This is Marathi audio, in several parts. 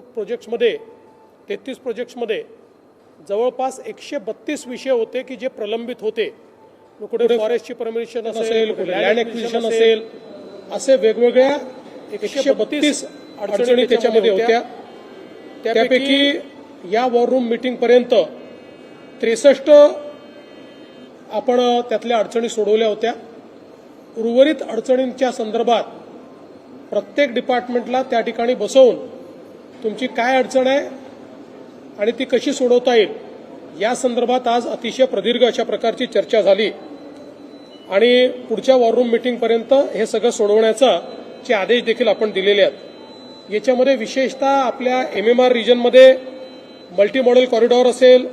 प्रोजेक्ट्समध्ये तेहतीस प्रोजेक्ट्समध्ये जवळपास एकशे बत्तीस विषय होते की जे प्रलंबित होते. कुठे फॉरेस्टची परमिशन असेल लँड असेल असे वेगवेगळ्या एकशे बत्तीस अडचणी त्याच्यामध्ये होत्या. त्यापैकी या वॉर रूम मीटिंग पर्यंत त्रेसष्ट आपण त्यातल्या अडचणी सोडवल्या होत्या. उर्वरित अडचणींच्या संदर्भात प्रत्येक डिपार्टमेंटला त्या ठिकाणी बसवून तुमची काय अडचण आहे आणि ती कशी सोडवता येईल या संदर्भात आज अतिशय प्रदीर्घ अशा प्रकारची चर्चा झाली. आणि पुढच्या वॉररूम मिटिंगपर्यंत मीटिंगपर्यंत हे सगळं सोडवण्याचा चे आदेश देखील आपण दिलेले आहेत. याच्यामध्ये विशेषतः आपल्या एम एम आर रिजनमध्ये मल्टी मॉडेल कॉरिडॉर असेल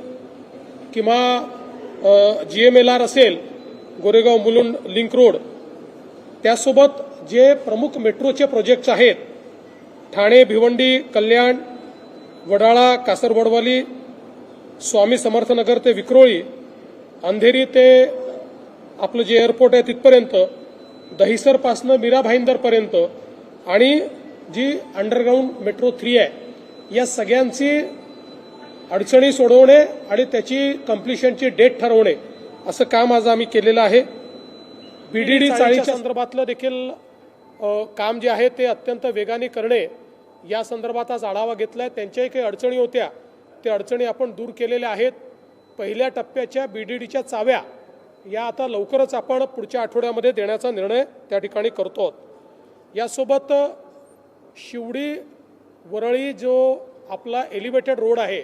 किंवा जी एम एल आर असेल गोरेगाव मुलुंड लिंक रोड त्यासोबत जे प्रमुख मेट्रोचे प्रोजेक्ट्स आहेत ठाणे भिवंडी कल्याण वडाळा कासरवडवाली स्वामी समर्थनगर ते विक्रोळी अंधेरी ते आपलं जे एअरपोर्ट आहे तिथपर्यंत दहिसरपासनं मीरा भाईंदरपर्यंत आणि जी अंडरग्राऊंड मेट्रो थ्री आहे या सगळ्यांची अडचणी सोडवणे आणि त्याची कम्प्लिशनची डेट ठरवणे असं काम आज आम्ही केलेलं आहे. बीडीडी चाळीच्या संदर्भातलं देखील काम जे आहे ते अत्यंत वेगाने करणे या संदर्भात आज आढावा घेतलाय. त्यांच्याही काही अडचणी होत्या. त्या अडचणी आपण दूर केलेल्या आहेत. पहिल्या टप्प्याच्या बी डी डीच्या चाव्या या आता लवकरच आपण पुढच्या आठवड्यामध्ये देण्याचा निर्णय त्या ठिकाणी करतो आहोत. यासोबत शिवडी वरळी जो आपला एलिव्हेटेड रोड आहे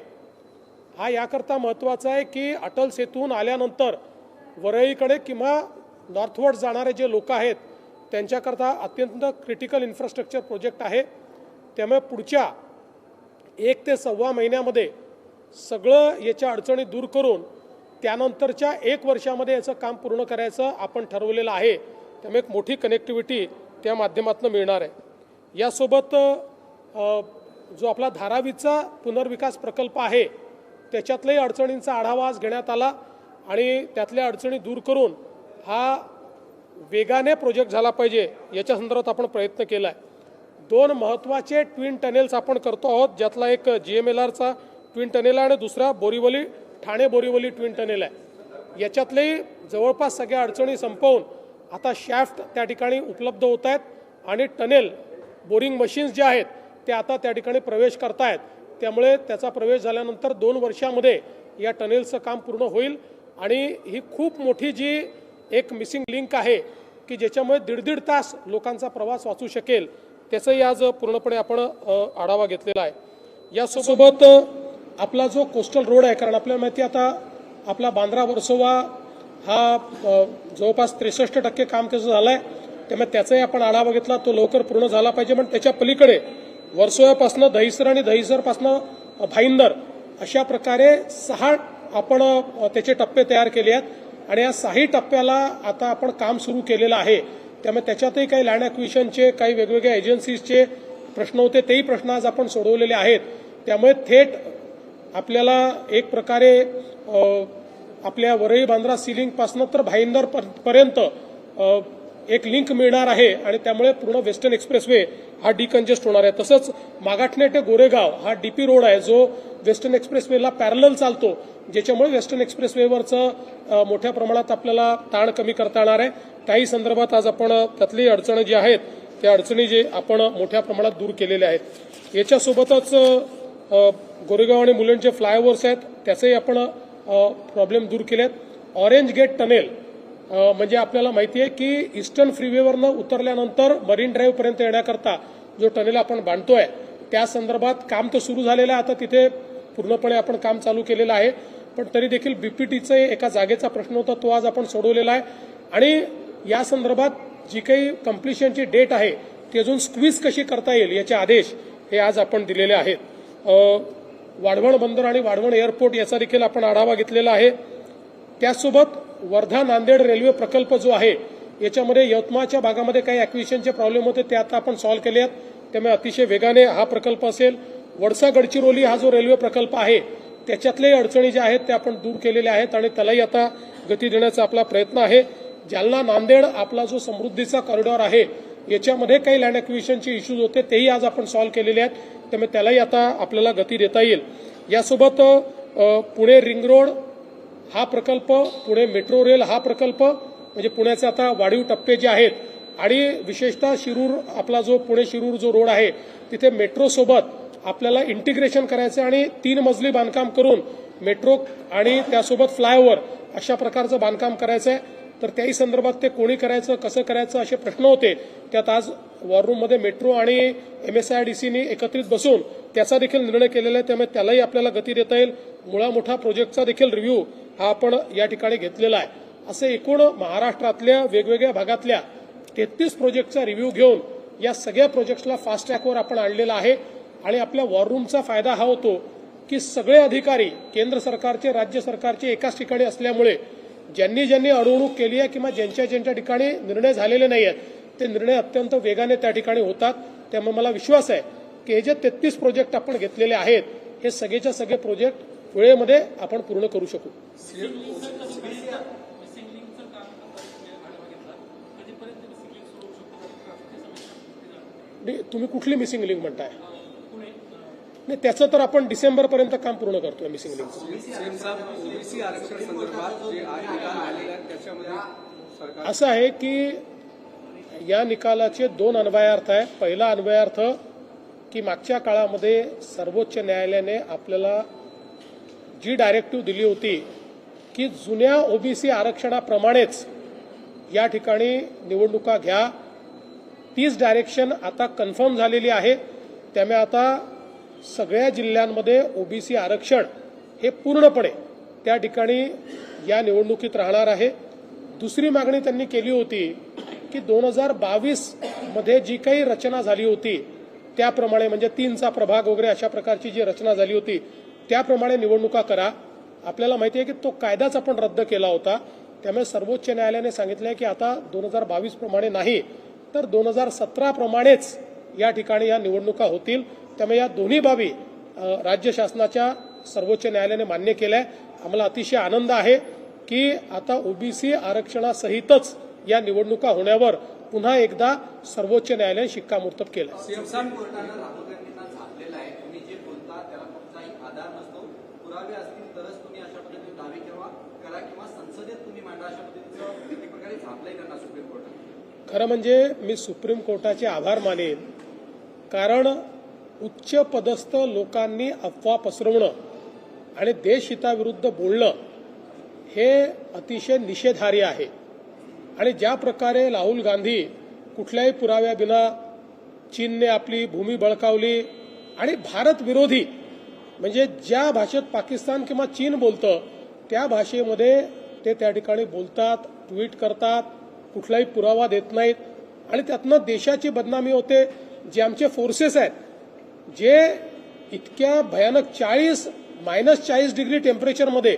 हा याकरता महत्त्वाचा आहे की अटल सेतून आल्यानंतर वरळीकडे किंवा नॉर्थवर्ड जाणारे जे लोक आहेत त्यांच्याकरता अत्यंत क्रिटिकल इन्फ्रास्ट्रक्चर प्रोजेक्ट आहे. त्यामुळे पुढच्या एक ते सव्वा महिन्यामध्ये सगळं याच्या अडचणी दूर करून त्यानंतरच्या एक वर्षामध्ये याचं काम पूर्ण करायचं आपण ठरवलेलं आहे. त्यामुळे एक मोठी कनेक्टिव्हिटी त्या माध्यमातून मिळणार आहे. यासोबत जो आपला धारावीचा पुनर्विकास प्रकल्प आहे त्याच्यातल्याही अडचणींचा आढावा आज घेण्यात आला आणि त्यातल्या अडचणी दूर करून हा वेगाने प्रोजेक्ट झाला पाहिजे याच्या संदर्भात आपण प्रयत्न केला आहे दोन महत्त्वाचे ट्विन टनेल्स आपण करतो आहोत ज्यातला एक जी एम एल आरचा ट्विन टनेल आहे आणि दुसरा बोरीवली ठाणे बोरीवली ट्विन टनेल आहे. याच्यातलेही जवळपास सगळ्या अडचणी संपवून आता शॅफ्ट त्या ठिकाणी उपलब्ध होत आहेत आणि टनेल बोरिंग मशीन्स जे आहेत ते आता त्या ठिकाणी प्रवेश करतायत. त्यामुळे त्याचा प्रवेश झाल्यानंतर दोन वर्षामध्ये या टनेलचं काम पूर्ण होईल आणि ही खूप मोठी जी एक मिसिंग लिंक आहे की ज्याच्यामुळे दीड दीड तास लोकांचा प्रवास वाचू शकेल त्याचाही आज पूर्णपणे आपण आढावा घेतलेला आहे. यासोबत आपला जो कोस्टल रोड आहे कारण आपल्याला माहिती आता आपला बांद्रा वर्सोवा हा जवळपास त्रेसष्ट टक्के काम त्याचं झालं आहे त्यामुळे त्याचाही आपण आढावा घेतला. तो लवकर पूर्ण झाला पाहिजे. पण त्याच्या पलीकडे वर्सोव्यापासनं दहिसर आणि दहिसरपासनं भाईंदर अशा प्रकारे सहा आपण त्याचे टप्पे तयार केले आहेत. आणि या सहाही टप्प्याला आता आपण काम सुरू केलेलं आहे. त्यामुळे त्याच्यातही काही लँड ॲक्विशनचे काही वेगवेगळ्या एजन्सीजचे प्रश्न होते तेही प्रश्न आज आपण सोडवलेले आहेत. त्यामुळे थेट आपल्याला एक प्रकारे आपल्या वरळी बांद्रा सिलिंगपासनं तर भाईंदर पर्यंत एक लिंक मिळणार आहे आणि त्यामुळे पूर्ण वेस्टर्न एक्सप्रेसवे हा डिकंजेस्ट होणार आहे. तसंच मागाठणे ते गोरेगाव हा डीपी रोड आहे जो वेस्टर्न एक्सप्रेसवेला पॅरल चालतो ज्याच्यामुळे वेस्टर्न एक्सप्रेसवेवरचं मोठ्या प्रमाणात आपल्याला ताण कमी करता येणार आहे. त्याही संदर्भात आज आपण त्यातली अडचणी जी आहेत त्या अडचणी जे आपण मोठ्या प्रमाणात दूर केलेल्या आहेत. याच्यासोबतच गोरेगाव आणि मुलंडचे फ्लायओव्हर्स आहेत त्याचेही आपण प्रॉब्लेम दूर केलेत. ऑरेंज गेट टनेल म्हणजे आपल्याला माहिती आहे की ईस्टर्न फ्रीवेवरनं उतरल्यानंतर मरीन ड्राईव्हपर्यंत येण्याकरता जो टनेल आपण बांधतोय त्या संदर्भात काम तर सुरू झालेलं आहे. आता तिथे पूर्णपणे आपण काम चालू केलेलं आहे. पण तरी देखील बीपीटीचं एका जागेचा प्रश्न होता तो आज आपण सोडवलेला आहे. आणि या संदर्भात जी काही कम्प्लिशनची डेट आहे ती अजून स्क्वीज कशी करता येईल याचे आदेश हे आज आपण दिलेले आहेत. वाढवण बंदर आणि वाढवण एअरपोर्ट याचा देखील आपण आढावा घेतलेला आहे. त्याचसोबत वर्धा नांदेड रेल्वे प्रकल्प जो आहे याच्यामध्ये यवतमाळच्या भागामध्ये काही ॲक्विशनचे प्रॉब्लेम होते ते आता आपण सॉल्व्ह केले आहेत. त्यामुळे अतिशय वेगाने हा प्रकल्प असेल. वडसा गडचिरोली हा जो रेल्वे प्रकल्प आहे त्याच्यातल्याही अडचणी ज्या आहेत त्या आपण दूर केलेल्या आहेत आणि त्यालाही आता गती देण्याचा आपला प्रयत्न आहे. जालना नांदेड आपला जो समृद्धीचा कॉरिडॉर आहे याच्यामध्ये काही लँड ॲक्विशनचे इश्यूज होते तेही आज आपण सॉल्व्ह केलेले आहेत. त्यामुळे त्यालाही आता आपल्याला गती देता येईल. यासोबत पुणे रिंग रोड हा प्रकल्प पुणे मेट्रो रेल हा प्रकल्प म्हणजे पुण्याचे आता वाढीव टप्पे जे आहेत आणि विशेषतः शिरूर आपला जो पुणे शिरूर जो रोड आहे तिथे मेट्रोसोबत आपल्याला इंटिग्रेशन करायचं आहे आणि तीन मजली बांधकाम करून मेट्रो आणि त्यासोबत फ्लायओव्हर अशा प्रकारचं बांधकाम करायचं आहे तर त्याही संदर्भात ते कोणी करायचं कसं करायचं असे प्रश्न होते. त्यात आज वॉररूममध्ये मेट्रो आणि एम एस आय डी सीने एकत्रित बसून त्याचा देखील निर्णय केलेला आहे. त्यामुळे त्यालाही आपल्याला गती देता येईल. मुळा मोठा प्रोजेक्टचा देखील रिव्ह्यू हा आपण या ठिकाणी घेतलेला आहे. असे एकूण महाराष्ट्रातल्या वेगवेगळ्या भागातल्या तेहतीस प्रोजेक्टचा रिव्ह्यू घेऊन या सगळ्या प्रोजेक्ट्सला फास्ट ट्रॅकवर आपण आणलेला आहे. आणि आपल्या वॉररूमचा फायदा हा होतो की सगळे अधिकारी केंद्र सरकारचे राज्य सरकारचे एकाच ठिकाणी असल्यामुळे ज्यांनी ज्यांनी अडवणूक केली आहे किंवा ज्यांच्या ज्यांच्या ठिकाणी निर्णय झालेले नाही आहेत ते निर्णय अत्यंत वेगाने त्या ठिकाणी होतात. त्यामुळे मला विश्वास आहे की हे जे तेहतीस प्रोजेक्ट आपण घेतलेले आहेत हे सगळेच्या सगळे प्रोजेक्ट वेळेमध्ये आपण पूर्ण करू शकू. तुम्ही कुठली मिसिंग लिंक म्हणताय? नाही त्याचं तर आपण डिसेंबर पर्यंत काम पूर्ण करतोय मिसिंग सरकार असं आहे की या निकालाचे दोन अन्वयार्थ आहे पहिला अन्वयार्थ की मागच्या काळामध्ये सर्वोच्च न्यायालयाने आपल्याला जी डायरेक्टिव्ह दिली होती की जुन्या ओबीसी आरक्षणाप्रमाणेच या ठिकाणी निवडणुका घ्या. तीच डायरेक्शन आता कन्फर्म झालेली आहे. त्यामुळे आता सगळ्या जिल्ह्यांमध्ये ओबीसी आरक्षण हे पूर्णपणे त्या ठिकाणी या निवडणुकीत राहणार आहे. दुसरी मागणी त्यांनी केली होती की दोन हजार बावीसमध्ये जी काही रचना झाली होती त्याप्रमाणे म्हणजे तीनचा प्रभाग वगैरे अशा प्रकारची जी रचना झाली होती त्याप्रमाणे निवडणुका करा. आपल्याला माहिती आहे की तो कायदाच आपण रद्द केला होता. त्यामुळे सर्वोच्च न्यायालयाने सांगितलं की आता दोन हजार बावीस प्रमाणे नाही तर दोन हजार सतरा प्रमाणेच या ठिकाणी या निवडणुका होतील. त्यामुळे या दोन्ही बाबी राज्य शासनाच्या सर्वोच्च न्यायालयाने मान्य केल्या आम्हाला अतिशय आनंद आहे की आता ओबीसी आरक्षणासहितच या निवडणुका होण्यावर पुन्हा एकदा सर्वोच्च न्यायालयाने शिक्कामोर्तब केलं आहे. खरं म्हणजे मी सुप्रीम कोर्टाचे आभार मानेन. कारण उच्च पदस्थ लोकांनी अफवा पसरवणं आणि देशहिताविरुद्ध बोलणं हे अतिशय निषेधार्य आहे. आणि ज्या प्रकारे राहुल गांधी कुठल्याही पुराव्याविना चीनने आपली भूमी बळकावली आणि भारत विरोधी म्हणजे ज्या भाषेत पाकिस्तान किंवा चीन बोलतं त्या भाषेमध्ये ते त्या ठिकाणी बोलतात ट्विट करतात कुठलाही पुरावा देत नाहीत. आणि त्यातनं देशाची बदनामी होते जे आमचे फोर्सेस आहेत जे इतक्या भयानक चाळीस मायनस चाळीस डिग्री टेम्परेचरमध्ये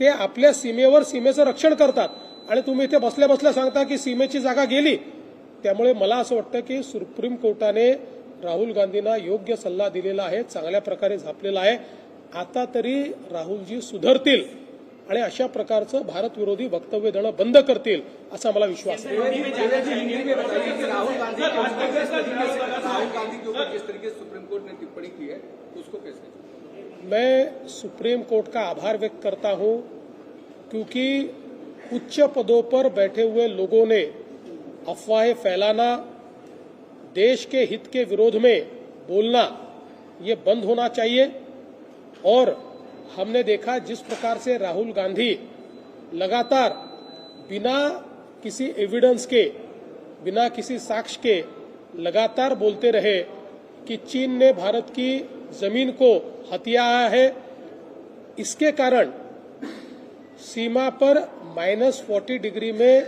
ते आपल्या सीमेवर सीमेचं रक्षण करतात. आणि तुम्ही इथे बसल्या बसल्या सांगता की सीमेची जागा गेली. त्यामुळे मला असं वाटतं की सुप्रीम कोर्टाने राहुल गांधींना योग्य सल्ला दिलेला आहे चांगल्या प्रकारे झापलेला आहे. आता तरी राहुलजी सुधरतील. आणि अशा प्रकारचं भारत विरोधी वक्तव्य देणं बंद करतील असा मला विश्वास आहे. है मैं सुप्रीम कोर्ट का आभार व्यक्त करता हूँ क्योंकि उच्च पदों पर बैठे हुए लोगों ने अफवाहें फैलाना देश के हित के विरोध में बोलना ये बंद होना चाहिए और हमने देखा जिस प्रकार से राहुल गांधी लगातार बिना किसी एविडेंस के, बिना किसी साक्ष्य के लगातार बोलते रहे कि चीन ने भारत की ज़मीन को हथिया है। इसके कारण सीमा पर माइनस फोर्टी डिग्री में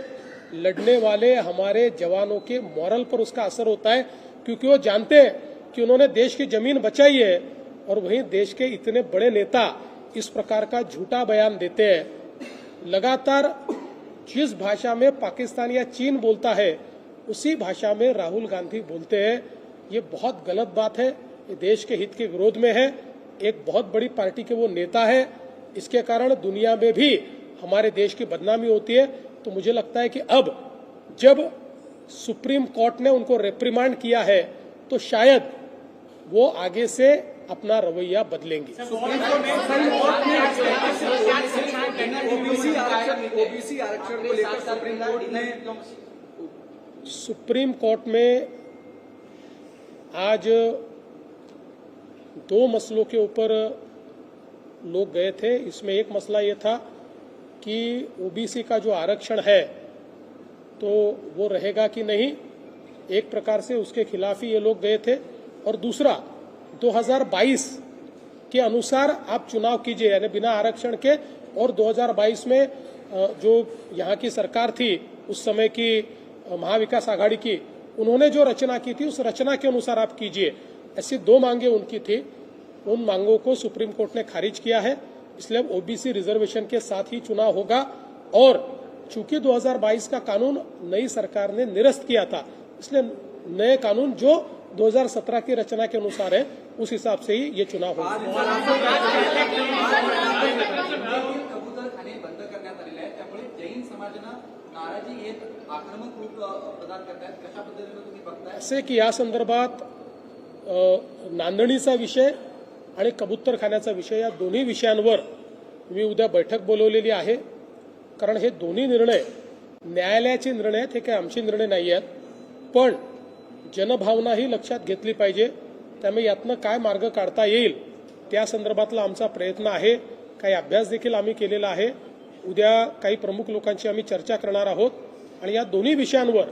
लड़ने वाले हमारे जवानों के मॉरल पर उसका असर होता है, क्योंकि वो जानते हैं कि उन्होंने देश की ज़मीन बचाई है और वहीं देश के इतने बड़े नेता इस प्रकार का झूठा बयान देते हैं। लगातार जिस भाषा में पाकिस्तान या चीन बोलता है, उसी भाषा में राहुल गांधी बोलते हैं। ये बहुत गलत बात है। ये देश के हित के विरोध में है। एक बहुत बड़ी पार्टी के वो नेता है। इसके कारण दुनिया में भी हमारे देश की बदनामी होती है। तो मुझे लगता है कि अब जब सुप्रीम कोर्ट ने उनको रेप्रिमांड किया है तो शायद वो आगे से अपना रवैया बदलेंगे। ओबीसी आरक्षण को लेकर सुप्रीम कोर्ट ने सुप्रीम कोर्ट में आज दो मसलों के ऊपर लोग गए थे। इसमें एक मसला ये था कि ओबीसी का जो आरक्षण है तो वो रहेगा कि नहीं? एक प्रकार से उसके खिलाफ ही ये लोग गए थे। और दूसरा 2022 के अनुसार आप चुनाव कीजिए, यानी बिना आरक्षण के। और 2022 में जो यहाँ की सरकार थी, उस समय की महाविकास आघाड़ी की, उन्होंने जो रचना की थी, उस रचना के अनुसार आप कीजिए। ऐसी दो मांगे उनकी थी। उन मांगों को सुप्रीम कोर्ट ने खारिज किया है। इसलिए ओबीसी रिजर्वेशन के साथ ही चुनाव होगा। और चूँकि 2022 का कानून नई सरकार ने निरस्त किया था, इसलिए नए कानून जो 2017 की रचना के अनुसार है उस हिसाब से ही ये चुनाव होगा। असे की या संदर्भात नांदणीचा विषय आणि कबूतरखान्याचा विषय या दोन्ही विषयांवर मी उद्या बैठक बोलवलेली आहे. कारण हे दोन्ही निर्णय न्यायालयाचे निर्णय आहेत हे काही आमचे निर्णय नाही आहेत पण जनभावनाही लक्षात घेतली पाहिजे. त्यामुळे यातनं काय मार्ग काढता येईल त्या संदर्भातला आमचा प्रयत्न आहे. काही अभ्यास देखील आम्ही केलेला आहे. उद्या काही प्रमुख लोकांची आम्ही चर्चा करणार आहोत. आणि या दोन्ही विषयांवर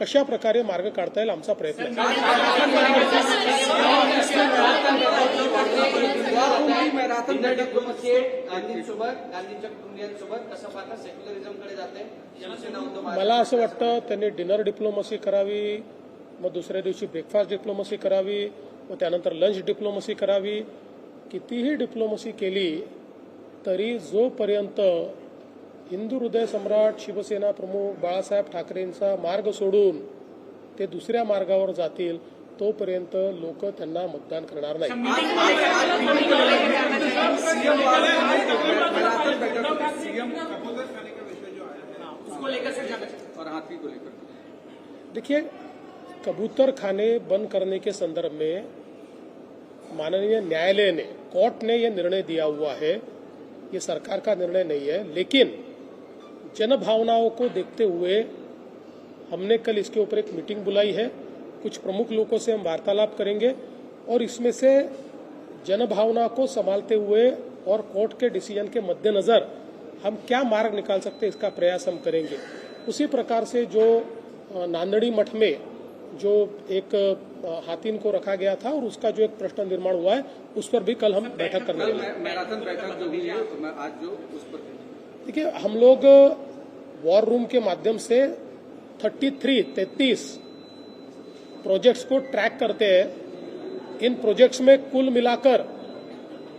कशा प्रकारे मार्ग काढता येईल आमचा प्रयत्न मला असं वाटतं त्यांनी डिनर डिप्लोमसी करावी मग दुसऱ्या दिवशी ब्रेकफास्ट डिप्लोमसी करावी मग त्यानंतर लंच डिप्लोमसी करावी. कितीही डिप्लोमसी केली तरी जोपर्यंत हिंदू हृदय सम्राट शिवसेना प्रमुख बाळासाहेब ठाकरेंचा मार्ग सोडून ते दुसऱ्या मार्गावर जातील तोपर्यंत लोक त्यांना मतदान करणार नाही. देखिए कबूतर खाने बंद करने के संदर्भ में माननीय न्यायालय ने, कोर्ट ने यह निर्णय दिया हुआ है। ये सरकार का निर्णय नहीं है, लेकिन जनभावनाओं को देखते हुए हमने कल इसके ऊपर एक मीटिंग बुलाई है। कुछ प्रमुख लोगों से हम वार्तालाप करेंगे और इसमें से जनभावना को संभालते हुए और कोर्ट के डिसीज़न के मद्देनजर हम क्या मार्ग निकाल सकते इसका प्रयास हम करेंगे। उसी प्रकार से जो नांदड़ी मठ में जो एक हाथीन को रखा गया था और उसका जो एक प्रश्न निर्माण हुआ है उस पर भी कल हम बैठक करने वाले मैराथन बैठक जो हुई है तो आज जो उस पर देखिए हम लोग वॉर रूम के माध्यम से 33 तैतीस प्रोजेक्ट्स को ट्रैक करते हैं। इन प्रोजेक्ट्स में कुल मिलाकर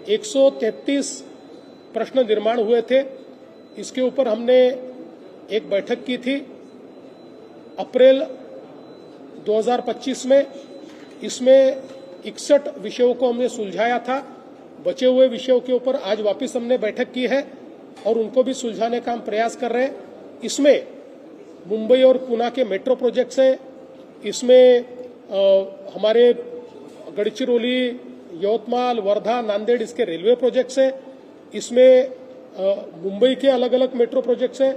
133 प्रश्न निर्माण हुए थे। इसके ऊपर हमने एक बैठक की थी। अप्रैल 2025 में इसमें इकसठ विषयों को हमने सुलझाया था। बचे हुए विषयों के ऊपर आज वापस हमने बैठक की है और उनको भी सुलझाने का हम प्रयास कर रहे हैं। इसमें मुंबई और पुणे के मेट्रो प्रोजेक्ट्स हैं। इसमें अ, हमारे गढ़चिरौली यवतमाल वर्धा नांदेड़ इसके रेलवे प्रोजेक्ट्स हैं। इसमें मुंबई के अलग अलग मेट्रो प्रोजेक्ट्स हैं।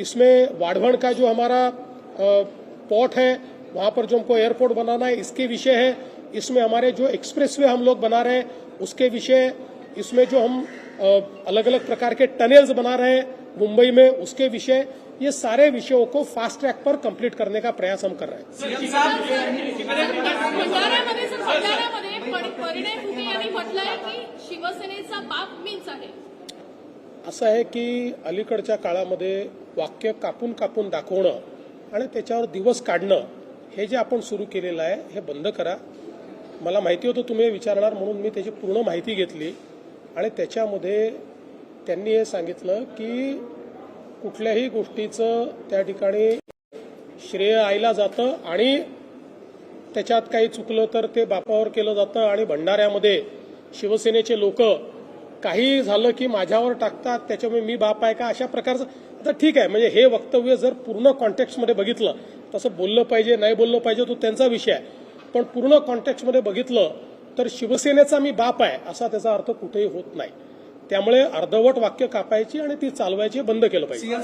इसमें वाढ़वण का जो हमारा पोर्ट है वहां पर जो हमको एयरपोर्ट बनाना है इसके विषय है। इसमें हमारे जो एक्सप्रेसवे हम लोग बना रहे हैं उसके विषय इसमें जो हम अलग अलग प्रकार के टनल्स बना रहे हैं मुंबई में उसके विषय ये सारे विषयों को फास्ट ट्रैक पर कंप्लीट करने का प्रयास हम कर रहे हैं। आहे. असं आहे की अलीकडच्या काळामध्ये वाक्य कापून कापून दाखवणं आणि त्याच्यावर दिवस काढणं हे जे आपण सुरू केलेलं आहे हे बंद करा. मला माहिती होतं तुम्ही विचारणार म्हणून मी त्याची पूर्ण माहिती घेतली आणि त्याच्यामध्ये त्यांनी हे सांगितलं की कुठल्याही गोष्टीचं त्या ठिकाणी श्रेय आईला जातं आणि त्याच्यात काही चुकलं तर ते बापावर केलं जातं आणि भंडाऱ्यामध्ये शिवसेनेचे लोक काही झालं की माझ्यावर टाकतात त्याच्यामुळे मी बाप आहे का? अशा प्रकारचं आता ठीक आहे म्हणजे हे वक्तव्य जर पूर्ण कॉन्टेक्स्टमध्ये बघितलं तसं बोललं पाहिजे नाही बोललं पाहिजे तो त्यांचा विषय आहे. पण पूर्ण कॉन्टेक्स्टमध्ये बघितलं तर शिवसेनेचा मी बाप आहे असा त्याचा अर्थ कुठेही होत नाही. त्यामुळे अर्धवट वाक्य कापायची आणि ती चालवायची बंद केलं पाहिजे.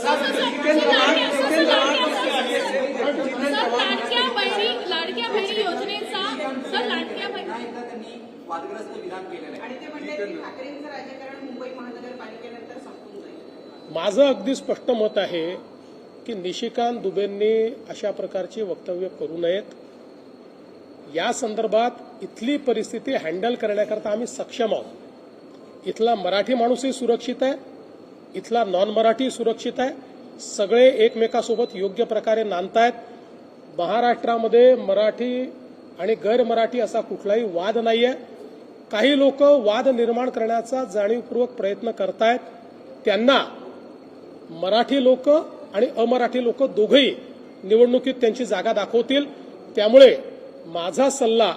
माझं अगदी स्पष्ट मत आहे की निशिकांत दुबेंनी अशा प्रकारची वक्तव्य करू नयेत. या संदर्भात इथली परिस्थिती हँडल करण्याकरता आम्ही सक्षम आहोत. इथला मराठी माणूसही सुरक्षित आहे. इथला नॉन मराठी सुरक्षित आहे. सगळे एकमेकासोबत योग्य प्रकारे नांदतायत. महाराष्ट्रामध्ये मराठी आणि गैरमराठी असा कुठलाही वाद नाही आहे काही लोक वाद निर्माण करण्याचा जाणीवपूर्वक प्रयत्न करतायत. त्यांना मराठी लोक आणि अमराठी लोक दोघंही निवडणुकीत त्यांची जागा दाखवतील. त्यामुळे माझा सल्ला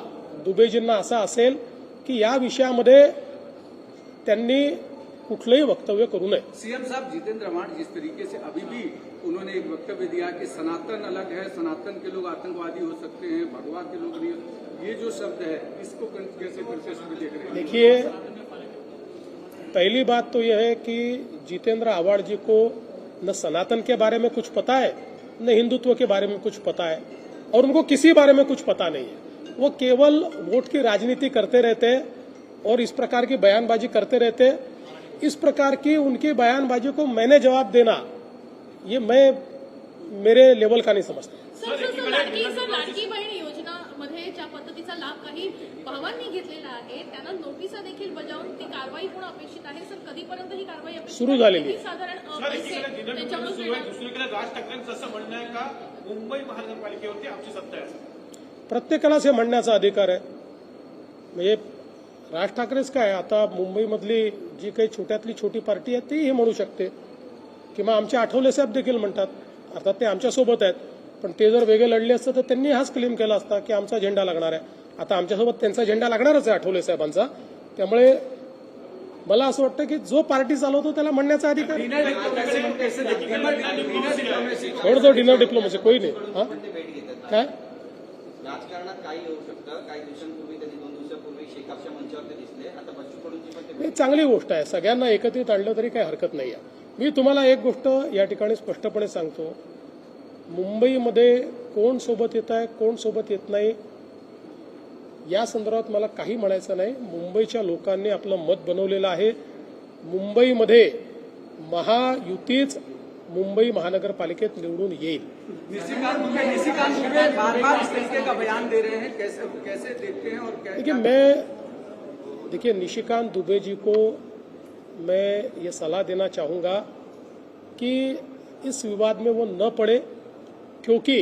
दुबेजींना असा असेल की या विषयामध्ये त्यांनी कुठलंही वक्तव्य करू नये. सीएम साहब जितेंद्र आव्हाड जिस तरीके से अभी भी उन्होंने एक वक्तव्य दिया कि सनातन अलग है सनातन के लोग आतंकवादी हो सकते हैं भगवा के लोग नहीं हो- ये जो शब्द है इसको कैसे में देख रहे हैं? देखिए पहली बात तो यह है कि जितेंद्र आवाड़ जी को न सनातन के बारे में कुछ पता है, न हिंदुत्व के बारे में कुछ पता है, और उनको किसी बारे में कुछ पता नहीं है। वो केवल वोट की राजनीति करते रहते और इस प्रकार की बयानबाजी करते रहते इस प्रकार की उनकी बयानबाजी को मैंने जवाब देना, ये मैं, मेरे लेवल का नहीं समझता। सर सर सर सर योजनामध्ये ज्या पद्धतीचा लाभ काही भावांनी घेतलेला आहे. त्यांना नोटिसा देखील बजावून ती कारवाई होणं अपेक्षित आहे. सर कधीपर्यंत ही कारवाई अपेक्षित सुरू? झालेली. साधारण? दुसरीकडे राज ठाकरेंचं असं म्हणणं आहे का? मुंबई महानगरपालिकेवरती आमची सत्ता आहे. प्रत्येकालाच हे म्हणण्याचा अधिकार आहे. म्हणजे राज ठाकरेच काय आता मुंबईमधली जी काही छोट्यातली छोटी पार्टी आहे ती हे म्हणू शकते. किंवा आमचे आठवले साहेब देखील म्हणतात. अर्थात ते आमच्यासोबत आहेत. पण ते जर वेगळे लढले असतं तर त्यांनी हाच क्लेम केला असता की आमचा झेंडा लागणार आहे. आता आमच्यासोबत त्यांचा झेंडा लागणारच आहे आठवले साहेबांचा. त्यामुळे मला असं वाटतं की जो पार्टी चालवतो त्याला म्हणण्याचा अधिकार देखते हैं डिनर डिप्लोमेसी कोई नाही. हा? काय? राजकारणात काही होऊ शकतं काही दिवसांपूर्वी त्यांनी दोन दिवसापूर्वी शेकापच्या मंचावरती दिसले. आता बच्चू कडूंची पण ते ही चांगली गोष्ट आहे. सगळ्यांना एकत्रित आणलं तरी काही हरकत नाही आहे मी तुम्हाला एक गोष्ट या ठिकाणी स्पष्टपणे सांगतो. मुंबईमध्ये कोण सोबत येत आहे कोण सोबत येत नाही या संदर्भात मला काही म्हणायचं नाही. मुंबईच्या लोकांनी आपलं मत बनवलेलं आहे. मुंबईमध्ये महायुतीच मुंबई महानगरपालिकेत निवडून येईल. देखिए मैं देखिए निशिकांत दुबे जी को मैं ये सलाह देना चाहूँगा कि इस विवाद में वो न पड़े। क्योंकि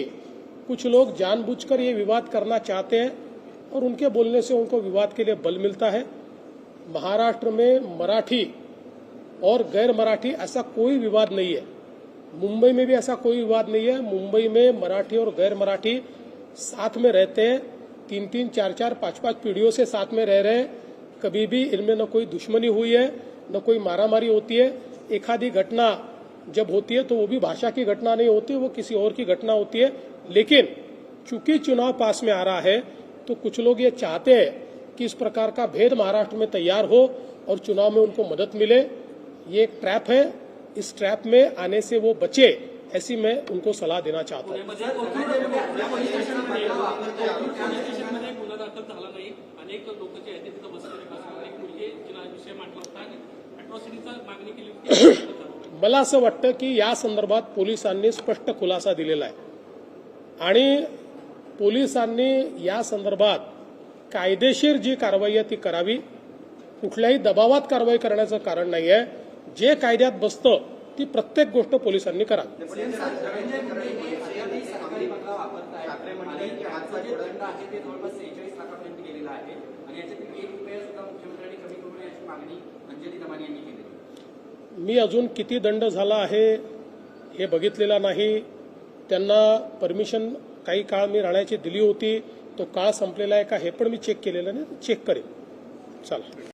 कुछ लोग जानबूझकर ये विवाद करना चाहते हैं और उनके बोलने से उनको विवाद के लिए बल मिलता है। महाराष्ट्र में मराठी और गैर मराठी ऐसा कोई विवाद नहीं है। मुंबई में भी ऐसा कोई विवाद नहीं है। मुंबई में मराठी और गैर मराठी साथ में रहते हैं। तीन तीन, चार चार, पाँच पाँच पीढ़ियों से साथ में रह रहे हैं। कभी भी इनमें न कोई दुश्मनी हुई है, न कोई मारामारी होती है। एक आधी घटना जब होती है तो वो भी भाषा की घटना नहीं होती वो किसी और की घटना होती है लेकिन चूँकि चुनाव पास में आ रहा है तो कुछ लोग ये चाहते हैं कि इस प्रकार का भेद महाराष्ट्र में तैयार हो और चुनाव में उनको मदद मिले ये एक ट्रैप है इस ट्रैप में आने से वो बचे ऐसी मैं उनको सलाह देना चाहता हूँ अनेक मला असं वाटतं की या संदर्भात पोलिसांनी स्पष्ट खुलासा दिलेला आहे. आणि पोलिसांनी या संदर्भात कायदेशीर जी कारवाई आहे ती करावी. कुठल्याही दबावात कारवाई करण्याचं कारण नाही आहे जे कायद्यात बसतं ती प्रत्येक गोष्ट पोलिसांनी करावी. आणि मी अजून किती दंड झाला आहे हे बघितलेला नाही. त्यांना परमिशन काही काळ मी राहण्याची दिली होती. तो काळ संपलेला आहे का हे पण मी चेक केलेलं नाही. चेक करेन. चला.